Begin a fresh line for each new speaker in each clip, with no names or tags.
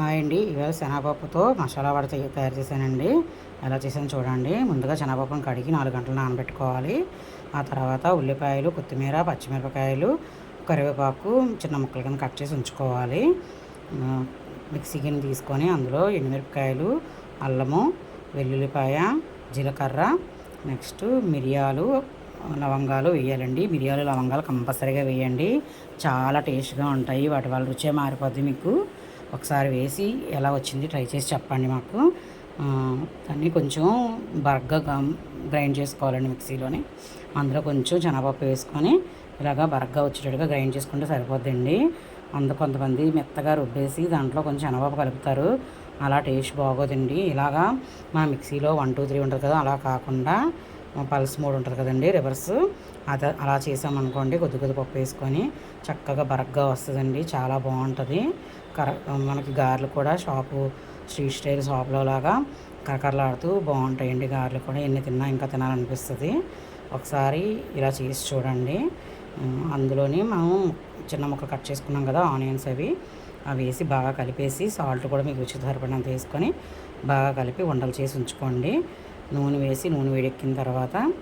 Hi అండి. ఇవాళ శనగపప్పుతో మసాలా వడ తయారు చేశానండి. ఎలా చేశాను చూడండి. ముందుగా శనగపప్పును కడిగి నాలుగు గంటలు నానబెట్టుకోవాలి. ఆ తర్వాత ఉల్లిపాయలు కొత్తిమీర పచ్చిమిరపకాయలు కరివేపాకు చిన్న ముక్కలు కింద కట్ చేసి ఉంచుకోవాలి. మిక్సీ గిన్నె తీసుకొని అందులో ఎండుమిరపకాయలు అల్లము వెల్లుల్లిపాయ జీలకర్ర నెక్స్ట్ మిరియాలు లవంగాలు వేయాలండి. మిరియాలు లవంగాలు కంపల్సరీగా వేయండి. చాలా టేస్ట్గా ఉంటాయి. వాటి వల్ల రుచే మారిపోద్ది మీకు. ఒకసారి వేసి ఎలా వచ్చింది ట్రై చేసి చెప్పండి మాకు. ఆ, దాన్ని కొంచెం బరగ్గా గ్రైండ్ చేసుకోవాలండి మిక్సీలోని. అందులో కొంచెం శనగపప్పు వేసుకొని ఇలాగా బరగ్గా వచ్చేటట్టుగా గ్రైండ్ చేసుకుంటే సరిపోద్దండి. అందు కొంతమంది మెత్తగా రుబ్బేసి దాంట్లో కొంచెం శనగపప్పు కలుపుతారు. అలా టేస్ట్ బాగోదండి. ఇలాగా మన మిక్సీలో వన్ టూ త్రీ ఉంటుంది కదా అలా కాకుండా పల్స్ మోడ్ ఉంటుంది కదండి రివర్స్ అది అలా చేసామనుకోండి కొద్ది కొద్ది పప్పు వేసుకొని చక్కగా బరగ్గా వస్తుందండి చాలా బాగుంటుంది. కర మనకి గారెలు కూడా షాపు స్ట్రీట్ స్టైల్ షాప్లో లాగా కరకరలాడుతూ బాగుంటాయండి గారెలు కూడా. ఎన్ని తిన్నా ఇంకా తినాలనిపిస్తుంది. ఒకసారి ఇలా చేసి చూడండి. అందులోనే అందులోని మనం చిన్న ముక్క కట్ చేసుకున్నాం కదా ఆనియన్స్ అవి. అవి వేసి బాగా కలిపేసి సాల్ట్ కూడా మీకు రుచి సరిపడినంత వేసుకొని బాగా కలిపి వంటలు చేసి ఉంచుకోండి. నూనె వేసి నూనె వేడెక్కిన తర్వాత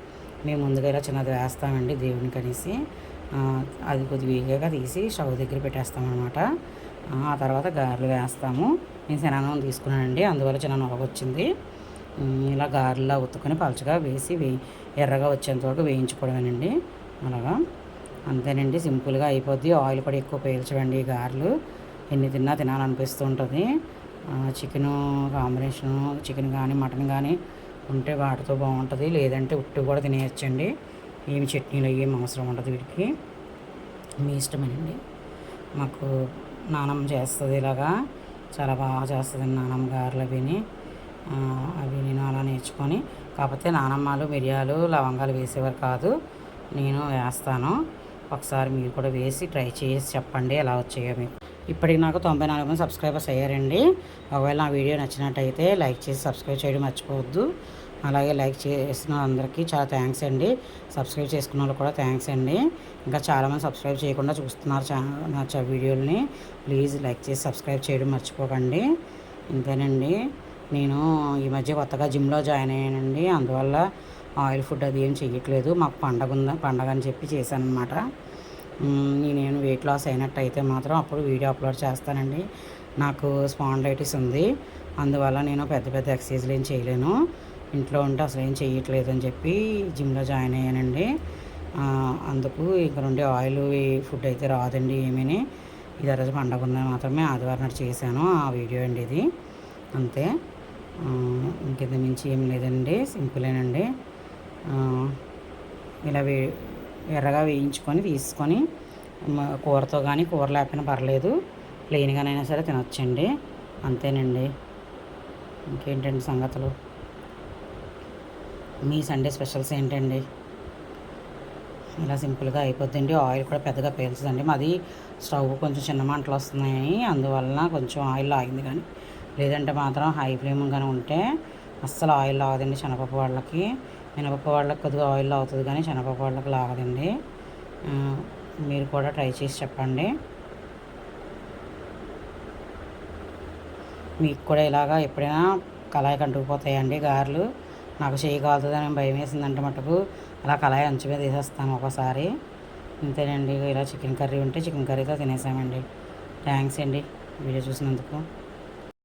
మేము ముందుగా ఇలా చిన్నది వేస్తామండి దేవునికి అనేసి అది కొద్ది వేగాక తీసి స్టవ్ దగ్గర పెట్టేస్తామన్నమాట. ఆ, తర్వాత గారెలు వేస్తాము. నేను శనానం తీసుకున్నానండి అందువల్ల చిన్న నొరగ వచ్చింది. ఇలా గారెలా ఉత్తుకొని పలచగా వేసి వే ఎర్రగా వచ్చేంత వరకు వేయించుకోవడమేనండి. అలాగా? అంతేనండి సింపుల్గా అయిపోద్ది. ఆయిల్ కూడా ఎక్కువ పీల్చవండి ఈ గారెలు. ఎన్ని తిన్నా తినాలనిపిస్తూ ఉంటుంది. చికెను కాంబినేషను చికెన్ కానీ మటన్ కానీ ఉంటే వాటితో బాగుంటుంది. లేదంటే ఉట్టి కూడా తినేయచ్చండి. ఏమి చట్నీలు ఏం అవసరం ఉండదు వీటికి. మీ ఇష్టమేనండి. మాకు నానమ్మ చేస్తుంది ఇలాగా. చాలా బాగా చేస్తుంది నానమ్మ గారులు అవిని. అవి నేను అలా నేర్చుకొని. కాకపోతే నానమ్మలు మిరియాలు లవంగాలు వేసేవారు కాదు. నేను వేస్తాను. ఒకసారి మీరు కూడా వేసి ట్రై చేసి చెప్పండి ఎలా వచ్చాయో మీకు. ఇప్పటికి నాకు తొంభై నాలుగు మంది సబ్స్క్రైబర్స్ అయ్యారండి. ఒకవేళ నా వీడియో నచ్చినట్టయితే లైక్ చేసి సబ్స్క్రైబ్ చేయడం మర్చిపోవద్దు. అలాగే లైక్ చేసిన అందరికీ చాలా థ్యాంక్స్ అండి. సబ్స్క్రైబ్ చేసుకున్న వాళ్ళు కూడా థ్యాంక్స్ అండి. ఇంకా చాలామంది సబ్స్క్రైబ్ చేయకుండా చూస్తున్నారు నా చ- ప్లీజ్ లైక్ చేసి సబ్స్క్రైబ్ చేయడం మర్చిపోకండి. ఇంతేనండి. నేను ఈ మధ్య కొత్తగా జిమ్లో జాయిన్ అయ్యానండి. అందువల్ల ఆయిల్ ఫుడ్ అది ఏం చెయ్యట్లేదు. మాకు పండగ ఉందా పండగ అని చెప్పి చేశాను అనమాట నేను వెయిట్ లాస్ అయినట్టయితే మాత్రం అప్పుడు వీడియో అప్లోడ్ చేస్తానండి. నాకు స్పాండైటిస్ ఉంది. అందువల్ల నేను పెద్ద పెద్ద ఎక్సర్సైజ్లు ఏం చేయలేను. ఇంట్లో ఉంటే అసలు ఏం చేయట్లేదు అని చెప్పి జిమ్లో జాయిన్ అయ్యానండి. అందుకు ఇక్కడ ఉండే ఆయిల్ ఫుడ్ అయితే రాదండి ఏమీని. ఇది ఆ రోజు పండగ ఉందని మాత్రమే ఆదివారం నాడు చేశాను ఆ వీడియో అండి ఇది. అంతే. ఇంకెంత మించి ఏం లేదండి. సింపులేనండి. ఇలా వే ఎర్రగా వేయించుకొని తీసుకొని కూరతో కానీ కూర లేకపోయినా పర్లేదు. ప్లెయిన్గానైనా సరే తినొచ్చండి. అంతేనండి. ఇంకేంటండి సంగతులు? మీ సండే స్పెషల్స్ ఏంటండి? ఇలా సింపుల్గా అయిపోద్దండి. ఆయిల్ కూడా పెద్దగా పేల్చదండి. మాది స్టవ్ కొంచెం చిన్న మంటలు వస్తున్నాయి అందువలన కొంచెం ఆయిల్ ఆగింది కానీ లేదంటే మాత్రం హై ఫ్లేమ్ కానీ ఉంటే అస్సలు ఆయిల్ ఆగదండి శనగపప్పు వాళ్ళకి. మినపప్పు వాళ్ళకి కొద్దిగా ఆయిల్ అవుతుంది కానీ శనగపప్పు వాళ్ళకి లాగదండి. మీరు కూడా ట్రై చేసి చెప్పండి. మీకు కూడా ఇలాగా ఎప్పుడైనా కళాయి కంటుకుపోతాయండి గారెలు. నాకు చేయి కాలుతుందని భయం వేసిందంటే మటుకు. అలా కళాయి అంచు మీద తీసేస్తాను ఒకసారి. అంతేనండి ఇలా చికెన్ కర్రీ ఉంటే చికెన్ కర్రీతో తినేసామండి. థ్యాంక్స్ అండి వీడియో చూసినందుకు.